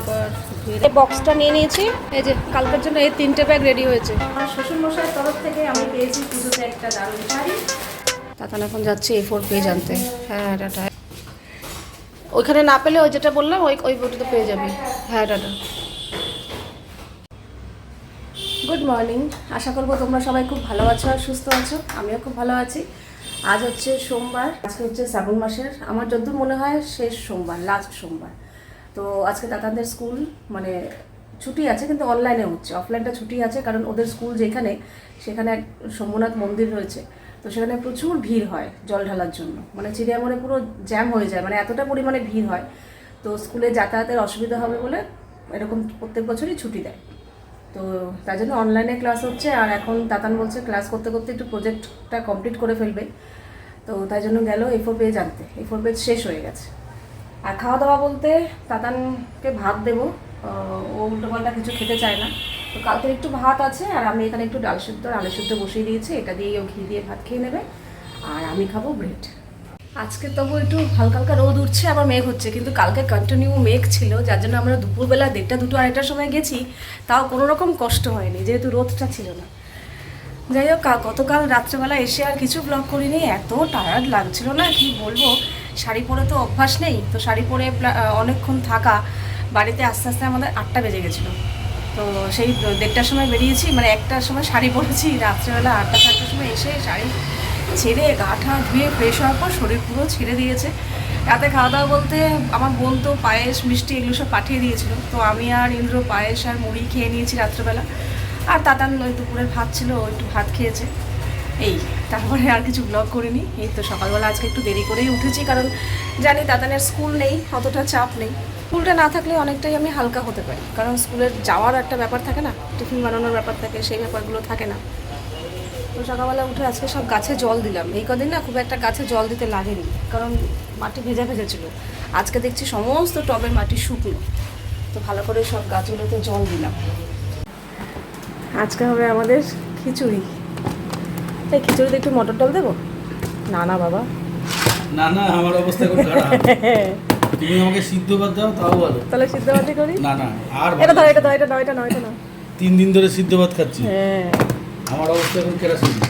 এবার এই বক্সটা নিয়ে নিয়েছি। এই যে কালকের জন্য এই তিনটে ব্যাগ রেডি হয়েছে। আমার শ্বশুর মশাইয়ের তরফ থেকে আমি পেয়েছি পুজোতে একটা দারুণ শাড়ি। তখন এখন যাচ্ছে এ ফোর পেজ আনতে। হ্যাঁ টাটা। ওইখানে না পেলে ওই যেটা বললাম ওই ওই বইটাতে পেয়ে যাবি। হ্যাঁ টাটা। গুড মর্নিং আশা করব তোমরা সবাই খুব ভালো আছো আর সুস্থ আছো। আমিও খুব ভালো আছি। আজ হচ্ছে সোমবার আজকে হচ্ছে শ্রাবণ মাসের। আমার যদ্দূর মনে হয় শেষ সোমবার লাস্ট সোমবার। তো আজকে দাদাদের স্কুল মানে ছুটি আছে কিন্তু অনলাইনে হচ্ছে। অফলাইনটা ছুটি আছে কারণ ওদের স্কুল যেখানে, সেখানে এক সোমনাথ মন্দির রয়েছে। তো সেখানে প্রচুর ভিড় হয় জল ঢালার জন্য। মানে চিড়িয়ামোড়ে পুরো জ্যাম হয়ে যায় মানে এতটা পরিমাণে ভিড় হয়। তো স্কুলে যাতায়াতের অসুবিধা হবে বলে এরকম প্রত্যেক বছরই ছুটি দেয়। তো তার জন্য অনলাইনে ক্লাস হচ্ছে আর এখন তাতান বলছে ক্লাস করতে করতে একটু প্রজেক্টটা কমপ্লিট করে ফেলবে। তো তাই জন্য গেল এ ফোর পেজ আনতে। এ ফোর পেজ শেষ হয়ে গেছে। আর খাওয়া দাওয়া বলতে তাতানকে ভাত দেবো। ও উল্টোপাল্টা কিছু খেতে চায় না। তো কালকের একটু ভাত আছে, আর আমি এখানে একটু ডাল সিদ্ধ আলু সিদ্ধ বসিয়ে দিয়েছি। এটা দিয়ে ও ঘি দিয়ে ভাত খেয়ে নেবে। আর আমি খাব ব্রেড। আজকে তবু একটু হালকা হালকা রোদ উঠছে, আবার মেঘ হচ্ছে। কিন্তু কালকে কন্টিনিউ মেঘ ছিল, যার জন্য আমরা দুপুরবেলা দেড়টা, দুটো, আড়াইটার সময় গেছি। তাও কোনো রকম কষ্ট হয়নি, যেহেতু রোদটা ছিল না। যাই হোক গতকাল রাত্রেবেলা এসে আর কিছু ব্লগ করিনি। এত টায়ার্ড লাগছিল না, কি বলব? শাড়ি পরে তো অভ্যাস নেই, তো শাড়ি পরে অনেকক্ষণ থাকা, বাড়িতে আস্তে আস্তে আমাদের আটটা বেজে গেছিল। তো সেই দেড়টার সময় বেরিয়েছি মানে একটার সময় শাড়ি পরেছি, রাত্রেবেলা আটটা চারটার সময় এসে শাড়ি ছেড়ে গা ঠা ধুয়ে ফ্রেশ হওয়ার পর শরীর পুরো ছেড়ে দিয়েছে। রাতে খাওয়া দাওয়া বলতে আমার বোন তো পায়েস, মিষ্টি এগুলো সব পাঠিয়ে দিয়েছিল, তো আমি আর ইন্দ্র পায়েস আর মুড়ি খেয়ে নিয়েছি রাত্রেবেলা। আর তাতান ওই দুপুরের ভাত ছিল একটু ভাত খেয়েছে। এই, তারপরে আর কিছু ব্লগ করিনি। এই তো সকালবেলা আজকে একটু দেরি করেই উঠেছি, কারণ জানি দাদানের স্কুল নেই, অতটা চাপ নেই। স্কুলটা না থাকলে অনেকটাই আমি হালকা হতে পারি, কারণ স্কুলের যাওয়ার একটা ব্যাপার থাকে না, টিফিন বানানোর ব্যাপার থাকে, সেই ব্যাপারগুলো থাকে না। তো সকালবেলা উঠে আজকে সব গাছে জল দিলাম। এই কদিন না খুব একটা গাছে জল দিতে লাগেনি, কারণ মাটি ভেজা ভেজা ছিল। আজকে দেখছি সমস্ত টবের মাটি শুকনো। তো ভালো করে সব গাছগুলোতে জল দিলাম। আজকে হবে আমাদের খিচুড়ি। এই খিচুড়িতে একটু মটর ডাল দেবো? না না বাবা। না না আমার অবস্থা খুব খারাপ। তুমি আমাকে সিদ্ধ ভাত দাও তাও ভালো। তাহলে সিদ্ধ ভাতই করি? না না আর এটা দাও এটা দাও এটা দাও এটা নাও এটা নাও। তিন দিন ধরে সিদ্ধ ভাত খাচ্ছি। হ্যাঁ। আমার অবস্থা এখন কেরাসিন।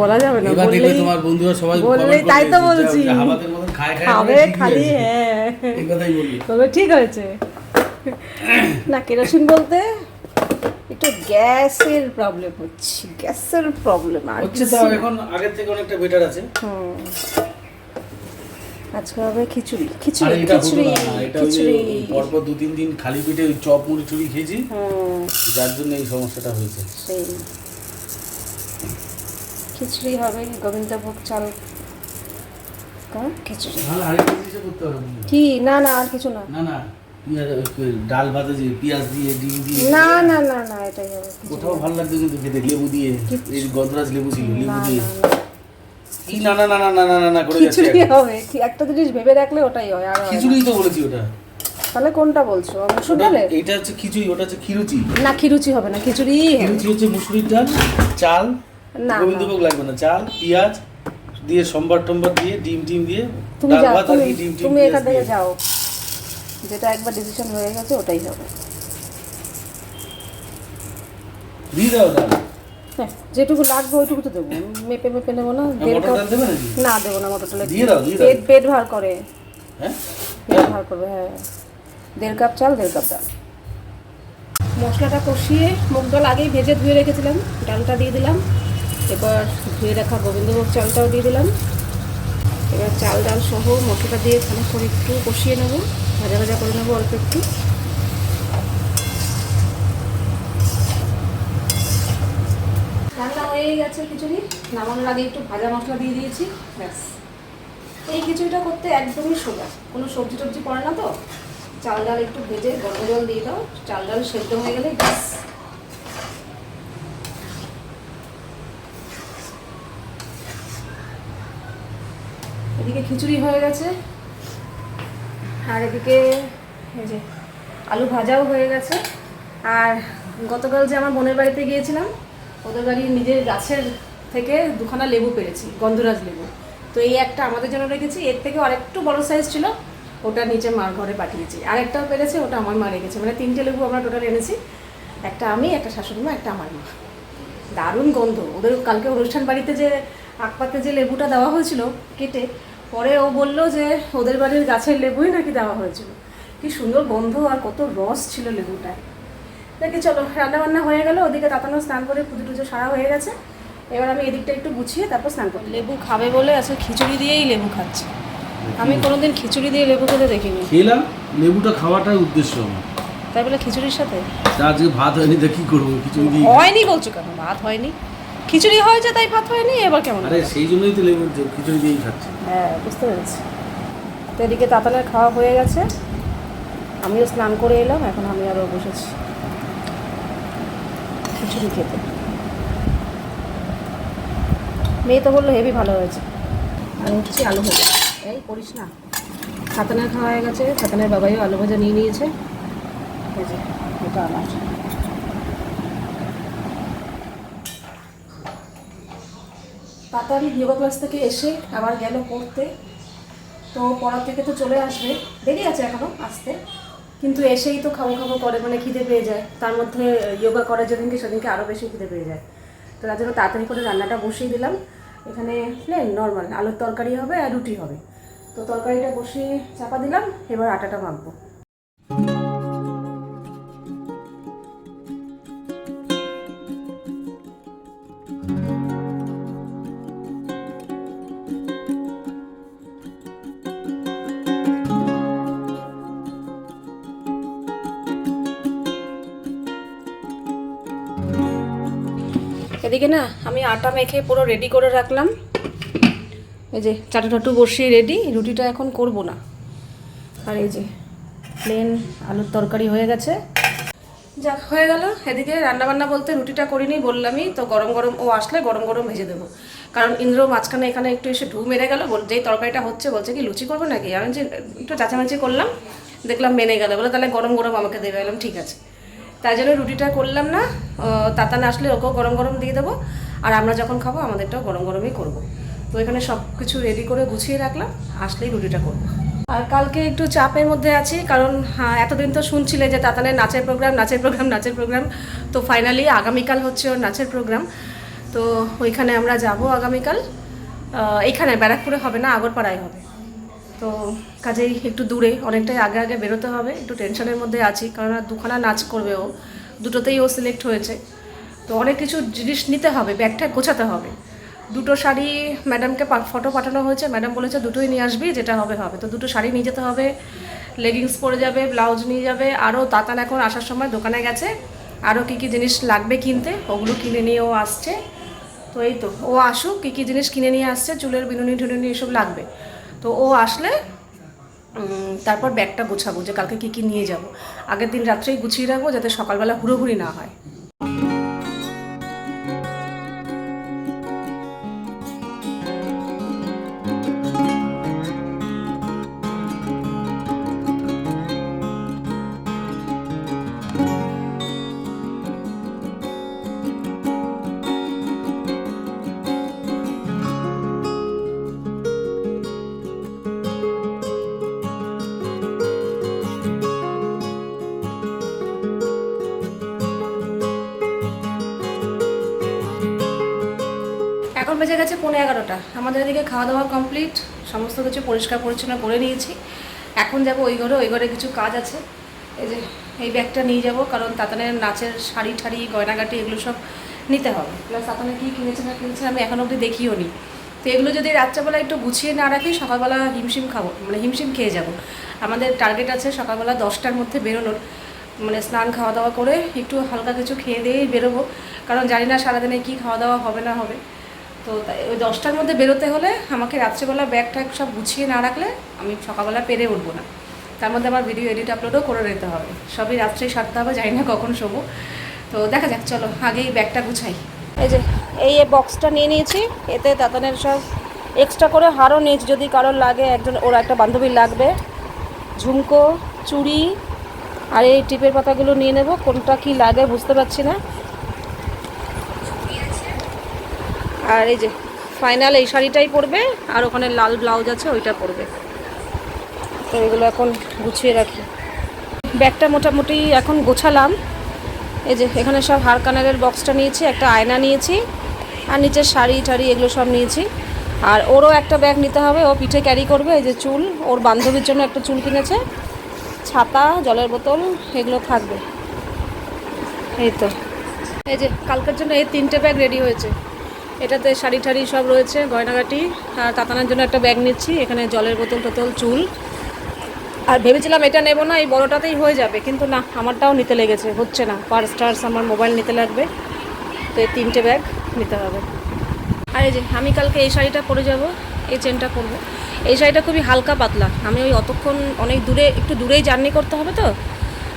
বলা যাবে না এবার বললেই তোমার বন্ধুরা সবাই বললেই তাই তো বলছি। হাবাতের মতন খায় খায় খাবে খালি হ্যাঁ। এই কথাই বলি। তবে ঠিক হয়েছে। না কেরোসিন বলতে একটু গ্যাসের প্রবলেম হচ্ছে গ্যাসের প্রবলেম আর হচ্ছে না। এখন আগের থেকে অনেকটা বেটার আছে। হুম। আজকে হবে খিচুড়ি খিচুড়ি খিচুড়ি খিচুড়ি। পরপর দু তিন দিন খালি পেটে চপ মুড়ি চুড়ি খেয়েছি। হুম। যার জন্য এই সমস্যাটা হয়েছে। সেই। খিচুড়ি হবে গোবিন্দভোগ চাল? কা খিচুড়ি। কি? না না আর কিছু না। না না। ডাল পেঁয়াজ দিয়ে ডিম দিয়ে না না না না কোথাও ভালো কিন্তু খেতে লেবু দিয়ে এই লেবু ছিল লেবু দিয়ে কি না না না না না না না করে যাচ্ছে খিচুড়ি হবে একটা জিনিস ভেবে রাখলে ওটাই হয় আর খিচুড়ি তো বলেছি ওটা তাহলে কোনটা বলছো মুসুর এটা হচ্ছে খিচুড়ি ওটা হচ্ছে খিরুচি না খিরুচি হবে না খিচুড়ি হচ্ছে মুসুরির ডাল চাল না গোবিন্দভোগ লাগবে না চাল পেঁয়াজ দিয়ে সোমবার টম্বার দিয়ে ডিম টিম দিয়ে তুমি যাও তুমি এখান থেকে যাও যেটা একবার ডিসিশন হয়ে গেছে ওটাই হবে। দিয়ে দাও ডাল হ্যাঁ যেটুকু লাগবে ওইটুকু তো দেবো। মেপে মেপে নেব না না দেবো না মটর ডালে দিয়ে দাও, পেট পেট ভার করে। হ্যাঁ? পেট ভার করবে হ্যাঁ দেড় কাপ চাল দেড় কাপ ডাল। মশলাটা কষিয়ে মুগ ডাল আগেই ভেজে ধুয়ে রেখেছিলাম। ডালটা দিয়ে দিলাম। এবার ধুয়ে রাখা গোবিন্দভোগ চালটাও দিয়ে দিলাম। এবার চাল ডাল সহ মশলাটা দিয়ে খানিক করে একটু কষিয়ে নেব। ভাজা ভাজা করে নেব অল্প একটু। রান্না হয়ে গেছে খিচুড়ি। নামানোর আগে একটু ভাজা মশলা দিয়ে দিয়েছি, ব্যাস। এই খিচুড়িটা করতে একদমই সোজা। কোনো সবজি টবজি পড়ে না তো? চাল ডাল একটু ভেজে গরম জল দিয়ে দাও। চাল ডাল সেদ্ধ হয়ে গেলে ব্যাস। এদিকে খিচুড়ি হয়ে গেছে। আর এদিকে এই যে আলু ভাজাও হয়ে গেছে। আর গতকাল যে আমার বোনের বাড়িতে গিয়েছিলাম, ওদের বাড়ির নিজের গাছের থেকে দুখানা লেবু পেরেছি, গন্ধরাজ লেবু। তো এই একটা আমাদের জন্য রেখেছি, এর থেকে আরেকটু বড় সাইজ ছিল, ওটা নিচে মার ঘরে পাঠিয়েছি। আরেকটাও পেরেছে, ওটা আমার মা রেখেছে। মানে তিনটে লেবু আমরা টোটাল এনেছি, একটা আমি, একটা শাশুড়ি মা একটা আমার মা। দারুণ গন্ধ। ওদের কালকে অনুষ্ঠান বাড়িতে যে আকপাতে যে লেবুটা দেওয়া হয়েছিল, কেটে পরে ও বলল যে ওদের বাড়ির গাছের লেবুই নাকি দেওয়া হয়েছিল। কি সুন্দর গন্ধ আর কত রস ছিল লেবুটায়। দেখি চলো রান্নাবান্না হয়ে গেল ওদিকে তাতানো স্নান করে পুজো টুজো সারা হয়ে গেছে। এবার আমি এদিকটা একটু গুছিয়ে তারপর স্নান করি লেবু খাবে বলে আজকে খিচুড়ি দিয়েই লেবু খাচ্ছে। আমি কোনোদিন খিচুড়ি দিয়ে লেবু খেতে দেখিনি। খেলাম লেবুটা খাওয়াটাই উদ্দেশ্য আমার। তাই বলে খিচুড়ির সাথে? আজকে ভাত হয়নি তা কি করব? খিচুড়ি দিয়ে হয়নি বলছো কেন? ভাত হয়নি? খিচুড়ি হয়েছে তাই ভাত হয়নি এবার কেমন আরে সেই জন্যই তো লেবু খিচুড়ি দিয়েই খাচ্ছি। হ্যাঁ বুঝতে পেরেছি। তো এদিকে তাতানের খাওয়া হয়ে গেছে। আমিও স্নান করে এলাম এখন আমি আরও বসেছি খিচুড়ি খেতে। মেয়ে তো বলল হেভি ভালো হয়েছে। আমি হচ্ছে আলু ভাজা। এই করিস না। খাতানের খাওয়া হয়ে গেছে খাতানের বাবাইও আলু ভাজা নিয়ে নিয়েছে। এই যে এটা আমার। তাতান যোগা ক্লাস থেকে এসে আবার গেল পড়তে। তো পড়ার থেকে তো চলে আসবে। দেরি আছে এখনও আসতে। কিন্তু এসেই তো খাব খাব করে মানে খিদে পেয়ে যায়। তার মধ্যে যোগা করে যেদিনকে সেদিনকে আরও বেশি খিদে পেয়ে যায়। তো তার জন্য তাড়াতাড়ি করে রান্নাটা বসিয়ে দিলাম। এখানে প্লেন নর্মাল আলুর তরকারি হবে আর রুটি হবে। তো তরকারিটা বসিয়ে চাপা দিলাম, এবার আটাটা মাখবো। এদিকে না আমি আটা মেখে পুরো রেডি করে রাখলাম। এই যে চাটু টাটু বসিয়ে রেডি রুটিটা এখন করব না। আর এই যে প্লেন আলুর তরকারি হয়ে গেছে। যাক, হয়ে গেল। এদিকে রান্নাবান্না বলতে রুটিটা করিনি, বললামই তো গরম গরম, ও আসলে গরম গরম ভেজে দেবো। কারণ ইন্দ্র মাঝখানে এখানে একটু এসে ঢু মেরে গেল, বল যেই তরকারিটা হচ্ছে, বলছে কি, লুচি করব নাকি? আমি যে একটু চাচামাচি করলাম, দেখলাম মেনে গেল। বলে, তাহলে গরম গরম আমাকে দেবে। এলাম ঠিক আছে। তাই জন্য রুটিটা করলাম না। তাতান আসলে ওকেও গরম গরম দিয়ে দেবো। আর আমরা যখন খাব আমাদেরটাও গরম গরমই করব। তো এখানে সব কিছু রেডি করে গুছিয়ে রাখলাম আসলেই রুটিটা করব। আর কালকে একটু চাপের মধ্যে আছি কারণ হ্যাঁ এতদিন তো শুনছিলে যে তাতানের নাচের প্রোগ্রাম নাচের প্রোগ্রাম নাচের প্রোগ্রাম তো ফাইনালি আগামীকাল হচ্ছে ওর নাচের প্রোগ্রাম তো ওইখানে আমরা যাব আগামীকাল। আহ, এইখানে ব্যারাকপুরে হবে না আগরপাড়ায় হবে। তো কাজেই একটু দূরে, অনেকটাই আগে আগে বেরোতে হবে, একটু টেনশনের মধ্যে আছি কারণ আর দুখানা নাচ করবে ও, দুটোতেই ও সিলেক্ট হয়েছে। তো অনেক কিছু জিনিস নিতে হবে, ব্যাগটা গোছাতে হবে। দুটো শাড়ি ম্যাডামকে ফটো পাঠানো হয়েছে ম্যাডাম বলেছে দুটোই নিয়ে আসবি, যেটা হবে হবে। তো দুটো শাড়ি নিয়ে যেতে হবে লেগিংস পরে যাবে ব্লাউজ নিয়ে যাবে আরও তাতান এখন আসার সময় দোকানে গেছে আরও কী কী জিনিস লাগবে কিনতে, ওগুলো কিনে নিয়ে ও আসছে। তো এই তো, ও আসুক, কী কী জিনিস কিনে নিয়ে আসছে, চুলের বিনুনি ঠুনুনি এসব লাগবে। তো ও আসলে তারপর ব্যাগটা গোছাবো যে কালকে কী কী নিয়ে যাব। আগের দিন রাত্রেই গুছিয়ে রাখব যাতে সকালবেলা হুড়োহুড়ি না হয়। এখন বেজে গেছে পৌনে এগারোটা। আমাদের এদিকে খাওয়া দাওয়া কমপ্লিট সমস্ত কিছু পরিষ্কার পরিচ্ছন্ন করে নিয়েছি। এখন যাব ওই ঘরে ওই ঘরে কিছু কাজ আছে। এই যে, এই ব্যাগটা নিয়ে যাব, কারণ তাতানের নাচের শাড়ি ঠাড়ি, গয়নাগাটি, এগুলো সব নিতে হবে। প্লাস তাতানে কী কিনেছে না কিনেছে আমি এখন অবধি দেখিও নি। তো এগুলো যদি রাত্রেবেলা একটু গুছিয়ে না রাখি, সকালবেলা হিমশিম খাব মানে হিমশিম খেয়ে যাব। আমাদের টার্গেট আছে সকালবেলা দশটার মধ্যে বেরোনোর। মানে স্নান খাওয়া দাওয়া করে একটু হালকা কিছু খেয়ে দিয়েই বেরোবো। কারণ জানি না সারাদিনে কী খাওয়া দাওয়া হবে না হবে। তো ওই দশটার মধ্যে বেরোতে হলে আমাকে রাত্রেবেলা ব্যাগ ট্যাগ সব গুছিয়ে না রাখলে আমি সকালবেলা পেরে উঠবো না। তার মধ্যে আমার ভিডিও এডিট আপলোডও করে নিতে হবে। সবই রাত্রেই সারতে হবে, জানি না কখন শোবো। তো দেখা যাক, চলো, আগেই ব্যাগটা গুছাই। এই যে, এই বক্সটা নিয়ে নিয়েছি। এতে তাতানের সব এক্সট্রা করে হারও নিয়েছি। যদি কারোর লাগে, একজন, ওর একটা বান্ধবীর লাগবে। ঝুমকো, চুড়ি, আর এই টিপের পাতাগুলো নিয়ে নেব। কোনটা কি লাগে বুঝতে পারছি না। আর এই যে ফাইনাল এই শাড়িটাই পরবে, আর ওখানে লাল ব্লাউজ আছে, ওইটা পরবে। তো এগুলো এখন গুছিয়ে রাখি। ব্যাগটা মোটামুটি এখন গোছালাম। এই যে এখানে সব হার কানারের বক্সটা নিয়েছি, একটা আয়না নিয়েছি, আর নিচের শাড়ি টাড়ি এগুলো সব নিয়েছি। আর ওরও একটা ব্যাগ নিতে হবে, ও পিঠে ক্যারি করবে, এই যে চুল। ওর বান্ধবীর জন্য একটা চুল কিনেছে। ছাতা, জলের বোতল, এগুলো থাকবে। এই তো। এই যে কালকের জন্য এই তিনটে ব্যাগ রেডি হয়েছে। এটাতে শাড়ি টাড়ি সব রয়েছে, গয়নাগাটি, আর তাতানার জন্য একটা ব্যাগ নিচ্ছি, এখানে জলের বোতল টোতল, চুল। আর ভেবেছিলাম এটা নেব না, এই বড়টাতেই হয়ে যাবে, কিন্তু না, আমারটাও নিতে লেগেছে, হচ্ছে না পার্স টার্স আমার মোবাইল নিতে লাগবে, তো এই তিনটে ব্যাগ নিতে হবে। আর এই যে, আমি কালকে এই শাড়িটা পরে যাব, এই চেনটা করব এই শাড়িটা খুবই হালকা পাতলা, আমি ওই অতক্ষণ অনেক দূরে, একটু দূরেই জার্নি করতে হবে তো,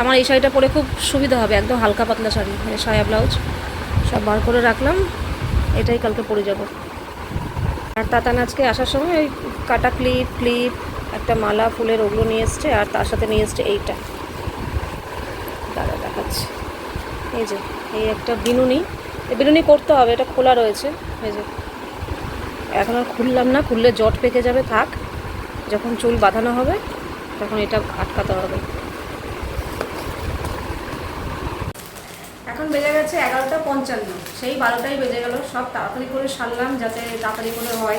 আমার এই শাড়িটা পরে খুব সুবিধা হবে, একদম হালকা পাতলা শাড়ি এই সায়া ব্লাউজ, সব বার করে রাখলাম। এটাই কালকে পরে যাব। আর তাতান আজকে আসার সময় ওই কাটা ক্লিপ ক্লিপ, একটা মালা, ফুলের ওগুলো নিয়ে এসছে আর তার সাথে নিয়ে এসছে এইটা। দাদা দেখাচ্ছি। এই যে, এই একটা বিনুনি। এই বিনুনি করতে হবে, এটা খোলা রয়েছে। এই যে, এখন আর খুললাম না, খুললে জট পেকে যাবে, থাক। যখন চুল বাঁধানো হবে, তখন এটা আটকাতে হবে। এখন বেজে গেছে এগারোটা পঞ্চান্ন। সেই বারোটাই বেজে গেল, সব তাড়াতাড়ি করে সারলাম যাতে তাড়াতাড়ি করে হয়।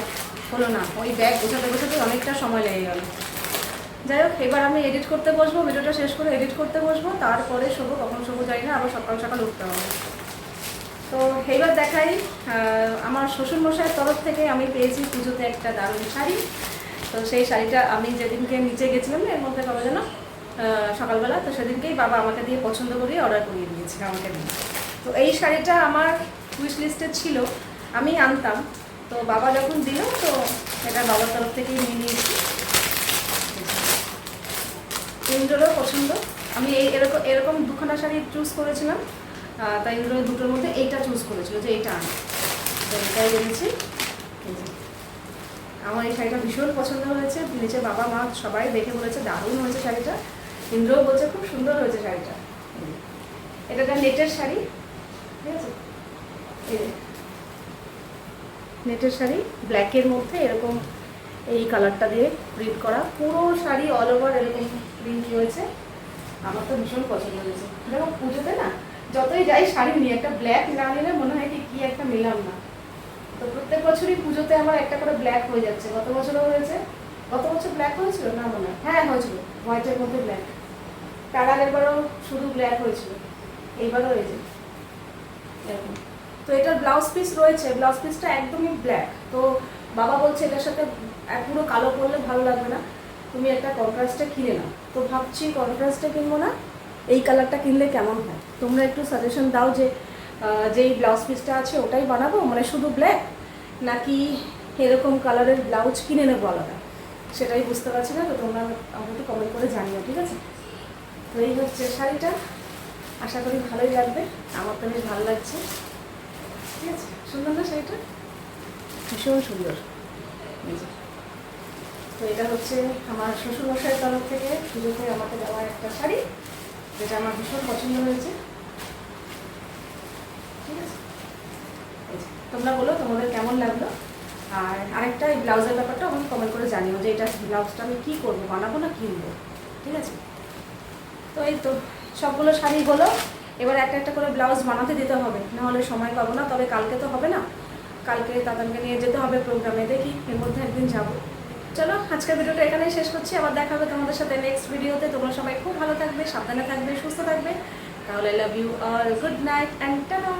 হলো না, ওই ব্যাগ গোছাতে গোছাতে অনেকটা সময় লেগে গেল। যাই হোক, এবার আমি এডিট করতে বসবো, ভিডিওটা শেষ করে এডিট করতে বসবো, তারপরে শোবো, কখন শোবো যাই না, আবার সকাল সকাল উঠতে হবে। তো এইবার দেখাই আমার শ্বশুরমশাইয়ের তরফ থেকে আমি পেয়েছি পুজোতে একটা দারুণ শাড়ি। তো সেই শাড়িটা আমি যেদিনকে নিচে গেছিলাম না, এর মধ্যে কবে যেন সকালবেলা, তো সেদিনকেই বাবা আমাকে দিয়ে পছন্দ করিয়ে অর্ডার করিয়ে দিয়েছে, আমাকে দিয়ে। তো এই শাড়িটা আমার উইশ লিস্টে ছিল, আমি আনতাম। তো বাবা যখন দিল, তো এটা বাবার তরফ থেকেই নিয়ে নিয়েছি। ইন্দ্ররও পছন্দ। আমি এই এরকম এরকম দুখানা শাড়ি চুজ করেছিলাম তাই ইন্দ্র দুটোর মধ্যে এইটা চুজ করেছিল যে এইটা আনা। তো এটাই এনেছি। আমার এই শাড়িটা ভীষণ পছন্দ হয়েছে। নিচে বাবা মা সবাই দেখে বলেছে, দারুণ হয়েছে শাড়িটা। ইন্দ্রও বলছে, খুব সুন্দর হয়েছে শাড়িটা। এটা একটা নেটের শাড়ি, ঠিক আছে? নেটের শাড়ি ব্ল্যাকের মধ্যে এরকম এই কালারটা দিয়ে প্রিন্ট করা। পুরো শাড়ি অল ওভার এরকম প্রিন্ট রয়েছে আমার তো ভীষণ পছন্দ হয়েছে। দেখো, পুজোতে না, যতই যাই শাড়ি নিয়ে একটা ব্ল্যাক না নিলে মনে হয় কি একটা মিলাম না। তো প্রত্যেক বছরই পুজোতে আমার একটা করে ব্ল্যাক হয়ে যাচ্ছে। গত বছরও হয়েছে। গত বছর ব্ল্যাক হয়েছিল না, মনে হয়? হ্যাঁ হয়েছিল। হোয়াইটের মধ্যে ব্ল্যাক তার আগের শুধু ব্ল্যাক হয়েছিল। এইবারও হয়েছে এরকম। তো এটার ব্লাউজ পিস রয়েছে ব্লাউজ পিসটা একদমই ব্ল্যাক তো বাবা বলছে এটার সাথে পুরো কালো পরলে ভালো লাগবে না। তুমি একটা কন্ট্রাস্টে কিনে নাও। তো ভাবছি কন্ট্রাস্টে কিনবো না, এই কালারটা কিনলে কেমন হয়? তোমরা একটু সাজেশন দাও যে যেই ব্লাউজ পিসটা আছে ওটাই বানাবো মানে শুধু ব্ল্যাক নাকি এরকম কালারের ব্লাউজ কিনে নেব আলাদা? সেটাই বুঝতে পারছি না, তো তোমরা আমাকে একটু কমেন্ট করে জানিও। তো এই হচ্ছে শাড়িটা। আশা করি ভালোই লাগবে। আমার তো বেশ ভালো লাগছে। ঠিক আছে? সুন্দর না শাড়িটা? ভীষণ সুন্দর। তো এটা হচ্ছে আমার শ্বশুরমশাইয়ের তরফ থেকে পুজোতে আমাকে দেওয়া একটা শাড়ি যেটা আমার ভীষণ পছন্দ হয়েছে। ঠিক আছে। তোমরা বলো তোমাদের কেমন লাগল? আর আরেকটা এই ব্লাউজের ব্যাপারটা আমাকে কমেন্ট করে জানিও যে এটা ব্লাউজটা আমি কী করব বানাবো না কিনবো ঠিক আছে? তো এই তো সবগুলো শাড়ি হলো। এবার একটা একটা করে ব্লাউজ বানাতে দিতে হবে। নাহলে সময় পাবো না, তবে কালকে তো হবে না। কালকে তাদেরকে নিয়ে যেতে হবে প্রোগ্রামে। দেখি এর মধ্যে একদিন যাব। চলো, আজকের ভিডিওটা এখানেই শেষ করছি। আবার দেখা হবে তোমাদের সাথে নেক্সট ভিডিওতে। তোমরা সবাই খুব ভালো থাকবে, সাবধানে থাকবে, সুস্থ থাকবে। তাহলে লাভ ইউ আর গুড নাইট অ্যান্ড টাটা